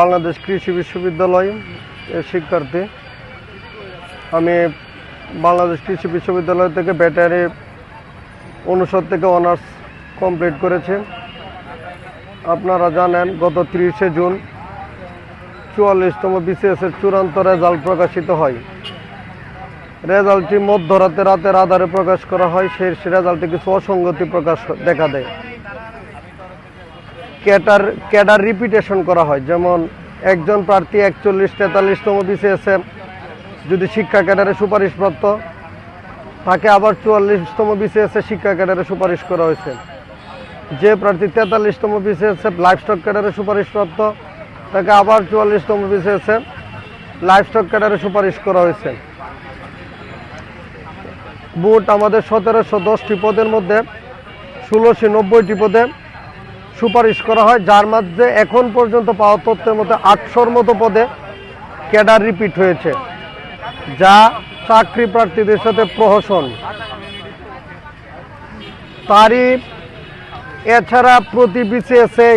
বাংলাদেশ কৃষি বিশ্ববিদ্যালয় এর শিক্ষার্থী। আমি বাংলাদেশ কৃষি বিশ্ববিদ্যালয় থেকে ব্যাটারি অনুষদ থেকে অনার্স কমপ্লিট করেছি। আপনারা জানেন, গত তিরিশে জুন চুয়াল্লিশতম বিসিএসের চূড়ান্ত রেজাল্ট প্রকাশিত হয়। রেজাল্টটি মধ্যরাতে রাতের আধারে প্রকাশ করা হয়, সেই রেজাল্টে কিছু অসঙ্গতি প্রকাশ দেখা দেয়। ক্যাটার, ক্যাডার রিপিটেশন করা হয়। যেমন একজন প্রার্থী একচল্লিশ, তেতাল্লিশতম বিসিএসে যদি শিক্ষা ক্যাডারে সুপারিশপ্রাপ্ত, তাকে আবার চুয়াল্লিশতম বিসিএসে শিক্ষা ক্যাডারে সুপারিশ করা হয়েছে। যে প্রার্থী তেতাল্লিশতম বিসিএসে লাইফস্টক ক্যাডারে সুপারিশপ্রাপ্ত, তাকে আবার চুয়াল্লিশতম বিসিএসে লাইফস্টক ক্যাডারে সুপারিশ করা হয়েছে। বুট আমাদের সতেরোশো দশটি পদের মধ্যে ষোলোশো নব্বইটি পদে সুপারিশ করা হয়, যার মধ্যে এখন পর্যন্ত পাওয়া তথ্যের মধ্যে আটশোর মতো পদে ক্যাডার রিপিট হয়েছে, যা চাকরি প্রার্থীদের সাথে প্রহসন। তারই এছাড়া প্রতি বিসিএসএ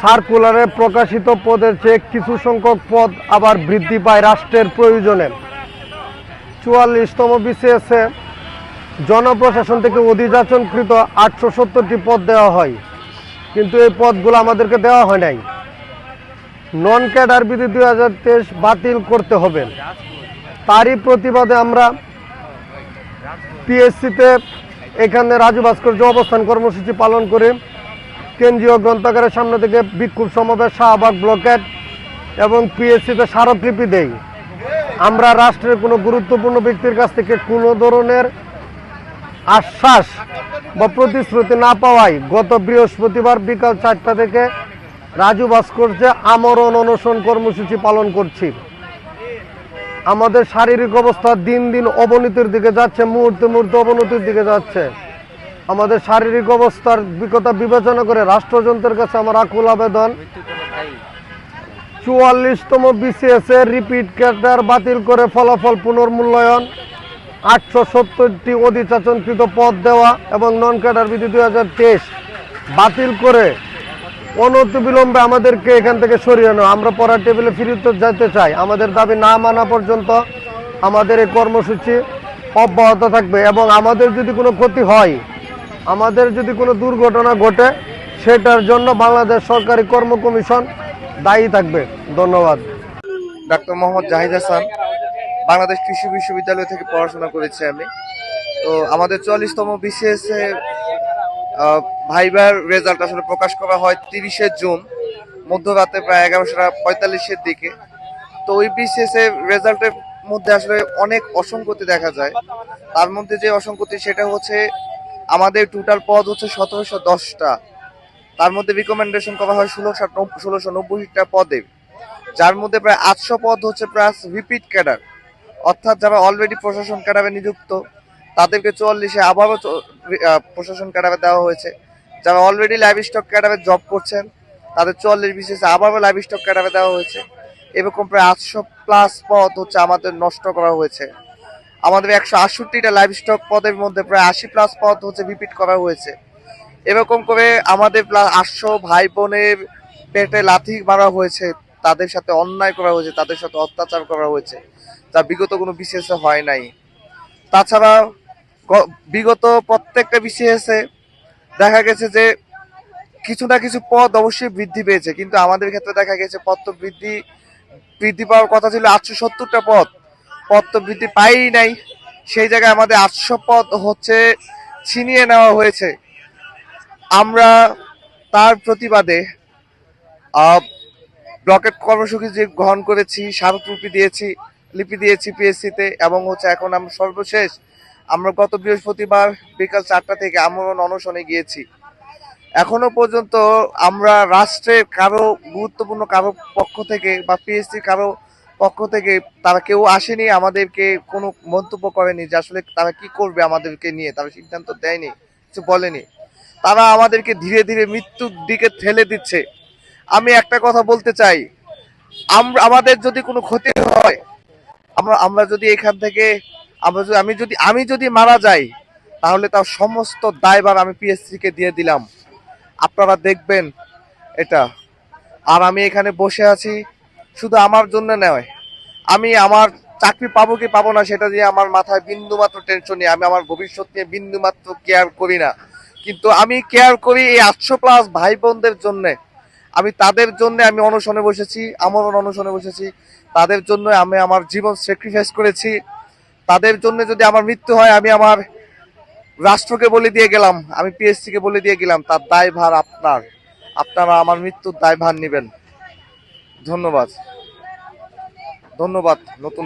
সার্কুলারে প্রকাশিত পদের চেয়ে কিছু সংখ্যক পদ আবার বৃদ্ধি পায় রাষ্ট্রের প্রয়োজনে। চুয়াল্লিশতম বিসিএসএ জনপ্রশাসন থেকে অধিযাচনকৃত আটশো সত্তরটি পদ দেওয়া হয়। কিন্তু এই পদগুলো আমাদেরকে দেওয়া হয় নাই। নন ক্যাডার বিধি দুই হাজার তেইশ বাতিল করতে হবে। তারই প্রতিবাদে আমরা পিএসসিতে এখানে রাজু ভাস্কর্য অবস্থান কর্মসূচি পালন করে। কেন্দ্রীয় গ্রন্থাগারের সামনে থেকে বিক্ষোভ সমাবেশ, শাহবাগ ব্লকেট এবং পিএসসিতে স্মারকলিপি দেই। আমরা রাষ্ট্রের কোনো গুরুত্বপূর্ণ ব্যক্তির কাছ থেকে কোনো ধরনের আশ্বাস বা প্রতিশ্রুতি না পাওয়ায় গত বৃহস্পতিবার বিকাল চারটা থেকে রাজু ভাস্কর্যে আমরণ অনশন কর্মসূচি পালন করছি। আমাদের শারীরিক অবস্থা দিন দিন অবনতির দিকে যাচ্ছে, মুহূর্তে মুহূর্তে অবনতির দিকে যাচ্ছে। আমাদের শারীরিক অবস্থার বিকতা বিবেচনা করে রাষ্ট্রযন্ত্রের কাছে আমার আকুল আবেদন। চুয়াল্লিশতম বিসিএস এর রিপিট ক্যাডার বাতিল করে ফলাফল পুনর্মূল্যায়ন। আটশো সত্তরটি অধিচাচনকৃত পদ দেওয়া এবং নন ক্যাডার বিধি দুই হাজার তেইশ বাতিল করে অনতিবিলম্বে আমাদেরকে এখান থেকে সরিয়ে নেওয়া আমরা পড়ার টেবিলে ফিরতে যেতে চাই। আমাদের দাবি না মানা পর্যন্ত আমাদের এই কর্মসূচি অব্যাহত থাকবে এবং আমাদের যদি কোনো ক্ষতি হয়, আমাদের যদি কোনো দুর্ঘটনা ঘটে, সেটার জন্য বাংলাদেশ সরকারি কর্ম কমিশন দায়ী থাকবে। ধন্যবাদ। ডাক্তার মোহাম্মদ জাহিদ হাসান বাংলাদেশ কৃষি বিশ্ববিদ্যালয় থেকে পড়াশোনা করেছি আমি। তো আমাদের চল্লিশতম বিসিএস ভাইবার রেজাল্ট আসলে প্রকাশ করা হয় তিরিশে জুন, মধ্যরাতে প্রায় এগারোশোটা পঁয়তাল্লিশের দিকে। তো ওই বিসিএস এর রেজাল্টের মধ্যে আসলে অনেক অসঙ্গতি দেখা যায়। তার মধ্যে যে অসঙ্গতি সেটা হচ্ছে আমাদের টোটাল পদ হচ্ছে সতেরোশো দশটা। তার মধ্যে রিকমেন্ডেশন করা হয় ষোলোশো ষোলোশো নব্বইটা পদে। যার মধ্যে প্রায় আটশো পদ হচ্ছে প্লাস রিপিট ক্যাডার অর্থাৎ যারা অলরেডি প্রশাসন ক্যাডারে নিযুক্ত, তাদেরকে চুয়াল্লিশে আবারও প্রশাসন ক্যাডারে দেওয়া হয়েছে। যারা অলরেডি লাইভ স্টক ক্যাডারে জব করছেন, তাদের চুয়াল্লিশ বিশেষে আবারও লাইভ স্টক ক্যাডারে দেওয়া হয়েছে। এরকম প্রায় আটশো প্লাস পদ হচ্ছে আমাদের নষ্ট করা হয়েছে। আমাদের একশো আটষট্টিটা লাইভ স্টক পদের মধ্যে প্রায় আশি প্লাস পদ হচ্ছে রিপিট করা হয়েছে। এরকম করে আমাদের প্রায় আটশো ভাই বোনের পেটে লাথি মারা হয়েছে, তাদের সাথে অন্যায় করা হয়েছে, তাদের সাথে অত্যাচার করা হয়েছে। যা বিগত কোনো বিসিএসে হয় নাই। তাছাড়া বিগত প্রত্যেকটা বিসিএসে দেখা গেছে যে কিছু না কিছু পদ অবশ্যই বৃদ্ধি পেয়েছে, কিন্তু আমাদের ক্ষেত্রে দেখা গেছে পদ তো বৃদ্ধি বৃদ্ধি পাওয়ার কথা ছিল আটশো সত্তরটা পদ। পদ তো বৃদ্ধি পাই নাই। সেই জায়গায় আমাদের আটশো পদ হচ্ছে ছিনিয়ে নেওয়া হয়েছে। আমরা তার প্রতিবাদে ব্লকেট কর্মসূচি যে গ্রহণ করেছি স্মারকলিপি দিয়েছি লিপি দিয়েছি পিএসসি তে এবং হচ্ছে এখন আমরা সর্বশেষ আমরা গত বৃহস্পতিবার বিকাল চারটা থেকে আমরণ অনশনে গিয়েছি। এখনও পর্যন্ত আমরা রাষ্ট্রের কারও গুরুত্বপূর্ণ কারও পক্ষ থেকে বা পিএসসি কারও পক্ষ থেকে তারা কেউ আসেনি, আমাদেরকে কোনো মন্তব্য করেনি যে আসলে তারা কি করবে আমাদেরকে নিয়ে, তারা সিদ্ধান্ত দেয়নি, কিছু বলেনি। তারা আমাদেরকে ধীরে ধীরে মৃত্যুর দিকে ঠেলে দিচ্ছে। আমি একটা কথা বলতে চাই আমাদের যদি কোনো ক্ষতি হয় আমরা আমরা যদি এখান থেকে, আমরা যদি, আমি যদি আমি যদি মারা যাই, তাহলে তার সমস্ত দায়ভার আমি পিএসসি কে দিয়ে দিলাম। আপনারা দেখবেন এটা। আর আমি এখানে বসে আছি শুধু আমার জন্য নয়। আমি আমার চাকরি পাবো কি পাবো না সেটা দিয়ে আমার মাথায় বিন্দু মাত্র টেনশন নেই। আমি আমার ভবিষ্যৎ নিয়ে বিন্দু মাত্র কেয়ার করি না। কিন্তু আমি কেয়ার করি এই আটশো প্লাস ভাই বোনদের জন্যে। আমি তাদের জন্য আমি অনশনে বসেছি আমার অনশনে বসেছি। তাদের জন্য আমি আমার জীবন স্যাক্রিফাইস করেছি। তাদের জন্য যদি আমার মৃত্যু হয়, আমি আমার রাষ্ট্রকে বলে দিয়ে গেলাম, আমি পিএসসিকে বলে দিয়ে গেলাম, তার দায়ভার আপনার। আপনারা আমার মৃত্যুর দায়ভার নেবেন। ধন্যবাদ। ধন্যবাদ, নতুন